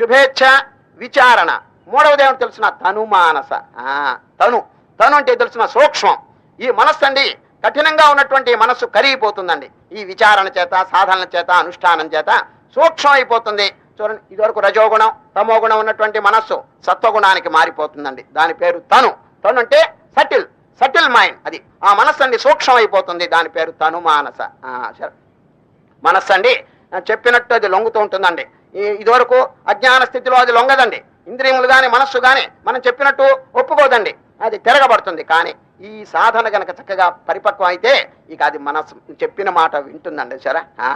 శుభేచ్ఛ విచారణ. మూడవది ఏమిటి తెలిసిన? తను మానస. ఆ, తను. తను అంటే తెలిసిన? సూక్ష్మం. ఈ మనస్సు అండి కఠినంగా ఉన్నటువంటి మనస్సు కరిగిపోతుందండి. ఈ విచారణ చేత సాధనల చేత అనుష్ఠానం చేత సూక్ష్మం అయిపోతుంది. చూడండి ఇదివరకు రజోగుణం తమోగుణం ఉన్నటువంటి మనస్సు సత్వగుణానికి మారిపోతుందండి. దాని పేరు తను. తను అంటే సటిల్ సటిల్ మైండ్. అది ఆ మనస్సు అండి సూక్ష్మం అయిపోతుంది. దాని పేరు తను మానస. ఆ, మనస్సు అండి చెప్పినట్టు అది లొంగుతూ ఉంటుందండి. ఇదివరకు అజ్ఞాన స్థితిలో అది లొంగదండి. ఇంద్రియములు కానీ మనస్సు కానీ మనం చెప్పినట్టు ఒప్పుకోదండి. అది తిరగబడుతుంది. కానీ ఈ సాధన గనక చక్కగా పరిపక్వం అయితే ఇక అది మనస్సు చెప్పిన మాట వింటుందండి. సరే? ఆ,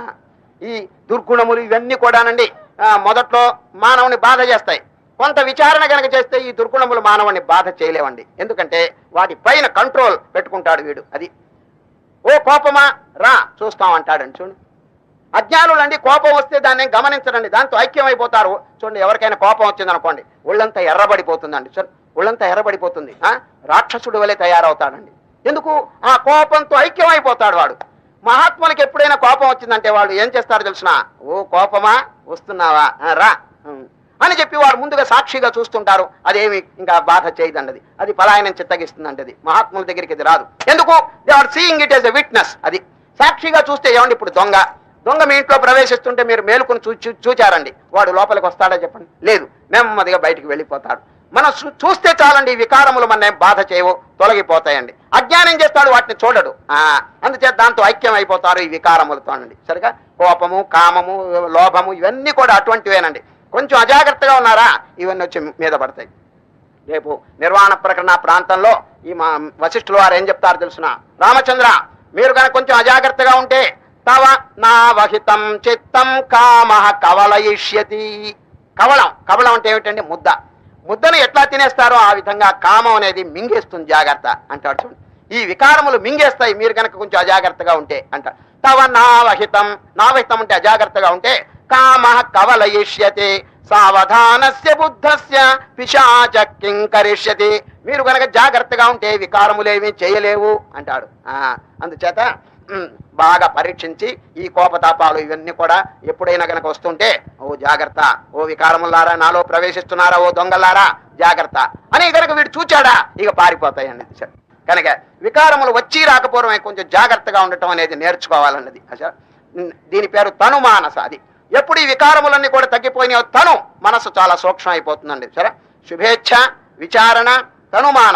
ఈ దుర్గుణములు ఇవన్నీ కూడానండి మొదట్లో మానవుని బాధ చేస్తాయి. కొంత విచారణ గనక చేస్తే ఈ దుర్గుణములు మానవుని బాధ చేయలేవండి. ఎందుకంటే వాటి పైన కంట్రోల్ పెట్టుకుంటాడు వీడు. అది ఓ కోపమా? రా చూస్తాం అంటాడండి. చూడు. అజ్ఞానులండి కోపం వస్తే దాన్ని గమనించడండి దాంతో ఐక్యం అయిపోతారు చూడండి ఎవరికైనా కోపం వచ్చింది అనుకోండి ఒళ్ళంతా ఎర్రబడిపోతుందండి. ఒళ్ళంతా ఎర్రబడిపోతుంది రాక్షసుడు వలె తయారవుతాడండి. ఎందుకు? ఆ కోపంతో ఐక్యం అయిపోతాడు వాడు. మహాత్ములకు ఎప్పుడైనా కోపం వచ్చిందంటే వాళ్ళు ఏం చేస్తారు తెలిసిన? ఓ కోపమా? వస్తున్నావా? రా. అని చెప్పి వారు ముందుగా సాక్షిగా చూస్తుంటారు. అదేమి ఇంకా బాధ చేయదండది. అది పలాయనం చిత్తగిస్తుందంటది. మహాత్ముల దగ్గరికి ఇది రాదు. ఎందుకు? They are seeing it as a witness అది. సాక్షిగా చూస్తే ఏమండి ఇప్పుడు దొంగ? దొంగ మీ ఇంట్లో ప్రవేశిస్తుంటే మీరు మేలుకొని చూ చూ- చూచారండి. వాడు లోపలికి వస్తాడా చెప్పండి. లేదు నెమ్మదిగా బయటికి వెళ్ళిపోతాడు. మనం చూస్తే చాలండి ఈ వికారములు మన బాధ చేయవు తొలగిపోతాయండి. అజ్ఞానం చేస్తాడు వాటిని చూడడు. ఆ, అందుచేత దాంతో ఐక్యం అయిపోతారు ఈ వికారములతోనండి సరిగా? కోపము కామము లోభము ఇవన్నీ కూడా అటువంటివేనండి. కొంచెం అజాగ్రత్తగా ఉన్నారా? ఇవన్నీ వచ్చి మీద పడతాయి. రేపు నిర్వాణ ప్రకరణ ప్రాంతంలో ఈ మా వశిష్ఠులు వారు ఏం చెప్తారు తెలుసిన? రామచంద్ర మీరు కనుక కొంచెం అజాగ్రత్తగా ఉంటే తవ నా వహితం చిత్తం కామ కవలయిష్యతి. కవలం కవలం అంటే ఏమిటండి? ముద్ద. ముద్దను ఎట్లా తినేస్తారో ఆ విధంగా కామం అనేది మింగేస్తుంది జాగ్రత్త అంటాడు చూడండి ఈ వికారములు మింగేస్తాయి మీరు కనుక కొంచెం అజాగ్రత్తగా ఉంటే అంటారు తవ నావహితం నావహితం అంటే అజాగ్రత్తగా ఉంటే కామ కవలయిష్యతి సావధానస్య బుద్ధస్య పిశాచ కింకరిష్యతి మీరు కనుక జాగ్రత్తగా ఉంటే వికారములేమీ చేయలేవు అంటాడు. ఆ, అందుచేత బాగా పరీక్షించి ఈ కోపతాపాలు ఇవన్నీ కూడా ఎప్పుడైనా గనక వస్తుంటే ఓ జాగ్రత్త ఓ వికారములారా నాలో ప్రవేశిస్తున్నారా ఓ దొంగలారా జాగ్రత్త. అని కనుక వీడు చూచాడా ఇక పారిపోతాయండి సరే. కనుక వికారములు వచ్చి రాకపోవడమే కొంచెం జాగ్రత్తగా ఉండటం అనేది నేర్చుకోవాలన్నది. దీని పేరు తను మానస అది. ఎప్పుడు ఈ వికారములన్నీ కూడా తగ్గిపోయినాయో తను మనసు చాలా సూక్ష్మం అయిపోతుందండి సరే. శుభేచ్ఛ విచారణ తను మానస.